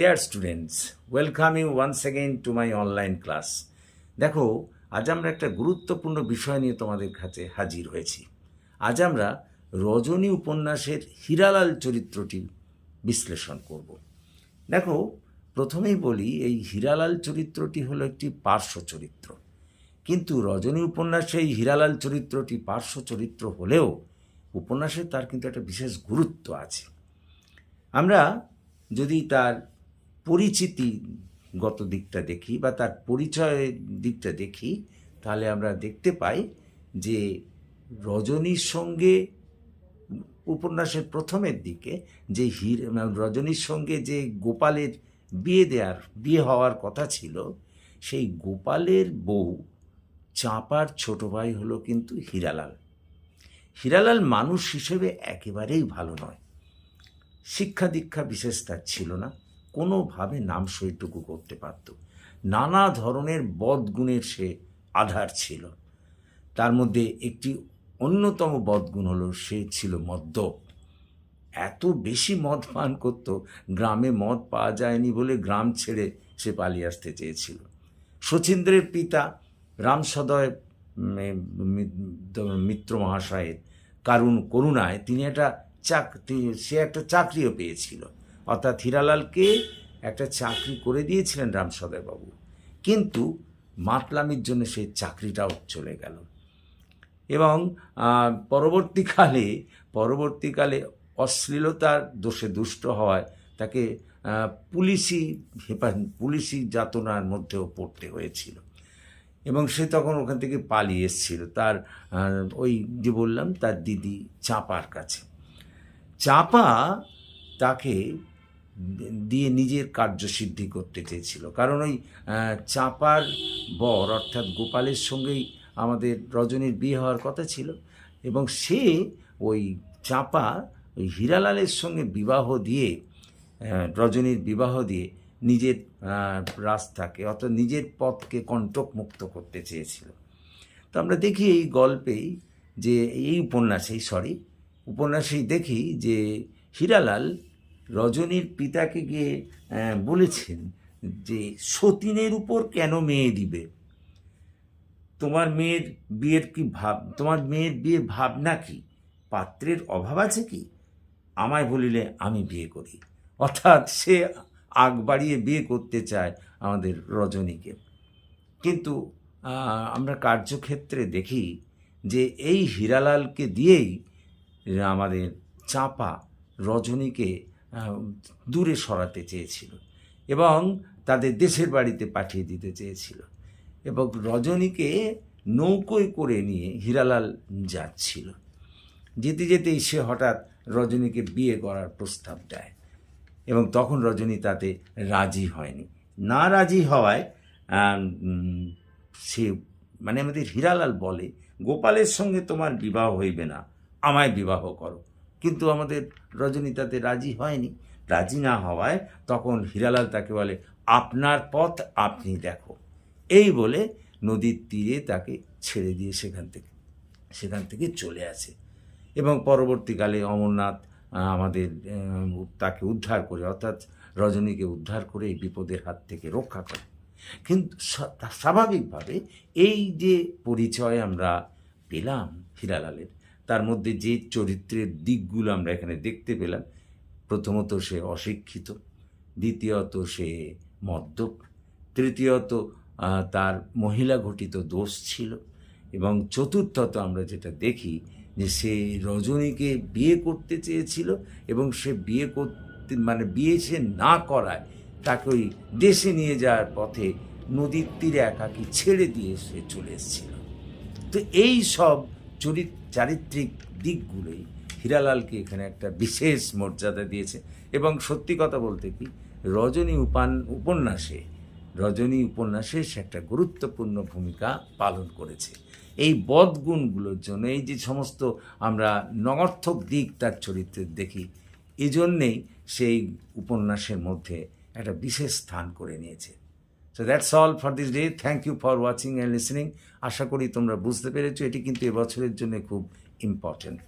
Dear students welcome you once again to my online class দেখো, আজ আমরা একটা গুরুত্বপূর্ণ বিষয় নিয়ে তোমাদের কাছে হাজির হয়েছি। আজ আমরা রজনী উপন্যাসের হীরালাল চরিত্রটি বিশ্লেষণ করব। দেখো, প্রথমেই বলি, এই হীরালাল চরিত্রটি হলো একটি পার্শ্ব চরিত্র। কিন্তু রজনী উপন্যাসে এই হীরালাল চরিত্রটি পার্শ্ব চরিত্র হলেও উপন্যাসে তার কিন্তু একটা বিশেষ গুরুত্ব আছে। আমরা যদি তার পরিচিতিগত দিকটা দেখি বা তার পরিচয়ের দিকটা দেখি, তাহলে আমরা দেখতে পাই যে রজনীর সঙ্গে উপন্যাসের প্রথমের দিকে যে হির রজনীর সঙ্গে যে গোপালের বিয়ে দেওয়ার বিয়ে হওয়ার কথা ছিল, সেই গোপালের বউ চাঁপার ছোট ভাই হলো কিন্তু হীরালাল। হীরালাল মানুষ হিসেবে একেবারেই ভালো নয়। শিক্ষা দীক্ষা বিশেষ তার ছিল না। কোনোভাবে নাম সইটুকু করতে পারত। নানা ধরনের বদগুণের সে আধার ছিল। তার মধ্যে একটি অন্যতম বদগুণ হলো সে ছিল মদ্যপ এত বেশি মদ পান করত, গ্রামে মদ পাওয়া যায়নি বলে গ্রাম ছেড়ে সে পালিয়ে আসতে চেয়েছিল। শচীন্দ্রের পিতা রামসদয় মিত্র মহাশয়ের কারণ করুণায় তিনি একটা চাক সে একটা চাকরিও পেয়েছিল। অর্থাৎ হীরালালকে একটা চাকরি করে দিয়েছিলেন রামসদয়বাবু কিন্তু মাতলামির জন্য সেই চাকরিটাও চলে গেল। এবং পরবর্তীকালে পরবর্তীকালে অশ্লীলতার দোষে দুষ্ট হওয়ায় তাকে পুলিশি পুলিশি যাতনার মধ্যেও পড়তে হয়েছিল। এবং সে তখন ওখান থেকে পালিয়ে এসেছিল তার ওই যে বললাম, তার দিদি চাপার কাছে। চাপা তাকে দিয়ে নিজের কার্যসিদ্ধি করতে চেয়েছিল। কারণ ওই চাঁপার বর অর্থাৎ গোপালের সঙ্গেই আমাদের রজনীর বিয়ে হওয়ার কথা ছিল এবং সে ওই চাঁপা, ওই হীরালালের সঙ্গে বিবাহ দিয়ে রজনীর বিবাহ দিয়ে নিজের রাস্তাকে অর্থাৎ নিজের পথকে কণ্টকমুক্ত করতে চেয়েছিল। তো আমরা দেখি এই গল্পেই যে, এই উপন্যাসেই, সরি, উপন্যাসেই দেখি যে, হীরালাল রজনীর পিতাকে গিয়ে বলেছেন যে সতীনের উপর কেন মেয়ে দিবে? তোমার মেয়ের বিয়ের কি ভাব, তোমার মেয়ের বিয়ের ভাবনা কি? পাত্রের অভাব আছে কি? আমায় বলিলে, আমি বিয়ে করি। অর্থাৎ সে আগ বাড়িয়ে বিয়ে করতে চায় আমাদের রজনীকে। কিন্তু আমরা কার্যক্ষেত্রে দেখি যে এই হীরালালকে দিয়েই আমাদের চাপা রজনীকে দূরে সরাতে চেয়েছিল এবং তাদের দেশের বাড়িতে পাঠিয়ে দিতে চেয়েছিল। এবং রজনীকে নৌকোয় করে নিয়ে হীরালাল যাচ্ছিল। যেতে যেতেই সে হঠাৎ রজনীকে বিয়ে করার প্রস্তাব দেয় এবং তখন রজনী তাতে রাজি হয়নি। না রাজি হওয়ায় সে মানে আমাদের হীরালাল বলে, গোপালের সঙ্গে তোমার বিবাহ হইবে না, আমায় বিবাহ করো। কিন্তু আমাদের রজনী তাতে রাজি হয়নি। রাজি না হওয়ায় তখন হীরালাল তাকে বলে, আপনার পথ আপনি দেখো। এই বলে নদীর তীরে তাকে ছেড়ে দিয়ে সেখান থেকে সেখান থেকে চলে আসে। এবং পরবর্তীকালে অমরনাথ আমাদের তাকে উদ্ধার করে, অর্থাৎ রজনীকে উদ্ধার করে এই বিপদের হাত থেকে রক্ষা করে। কিন্তু স্বাভাবিকভাবে এই যে পরিচয় আমরা পেলাম হীরালালের তার মধ্যে যে চরিত্রের দিকগুলো আমরা এখানে দেখতে পেলাম, প্রথমত সে অশিক্ষিত, দ্বিতীয়ত সে মদ্যপ, তৃতীয়ত তার মহিলা ঘটিত দোষ ছিল এবং চতুর্থত আমরা যেটা দেখি যে সে রজনীকে বিয়ে করতে চেয়েছিল এবং সে বিয়ে করতে মানে বিয়ে সে না করায় তাকে ওই দেশে নিয়ে যাওয়ার পথে নদীর তীরে একাকি ছেড়ে দিয়ে সে চলে এসেছিল। তো এই সব চরিত চারিত্রিক দিকগুলোই হীরালালকে এখানে একটা বিশেষ মর্যাদা দিয়েছে, এবং সত্যি কথা বলতে কি, রজনী উপান, উপন্যাসে, রজনী উপন্যাসে সে একটা গুরুত্বপূর্ণ ভূমিকা পালন করেছে। এই বদগুণগুলোর জন্য, এই যে সমস্ত আমরা নগর্থক দিক তার চরিত্রের দেখি, এজন্যেই সেই উপন্যাসের মধ্যে একটা বিশেষ স্থান করে নিয়েছে। So that's all for this day thank you for watching and listening আশা করি তোমরা বুঝতে পেরেছ। এটি কিন্তু এবছরের জন্য খুব ইম্পর্ট্যান্ট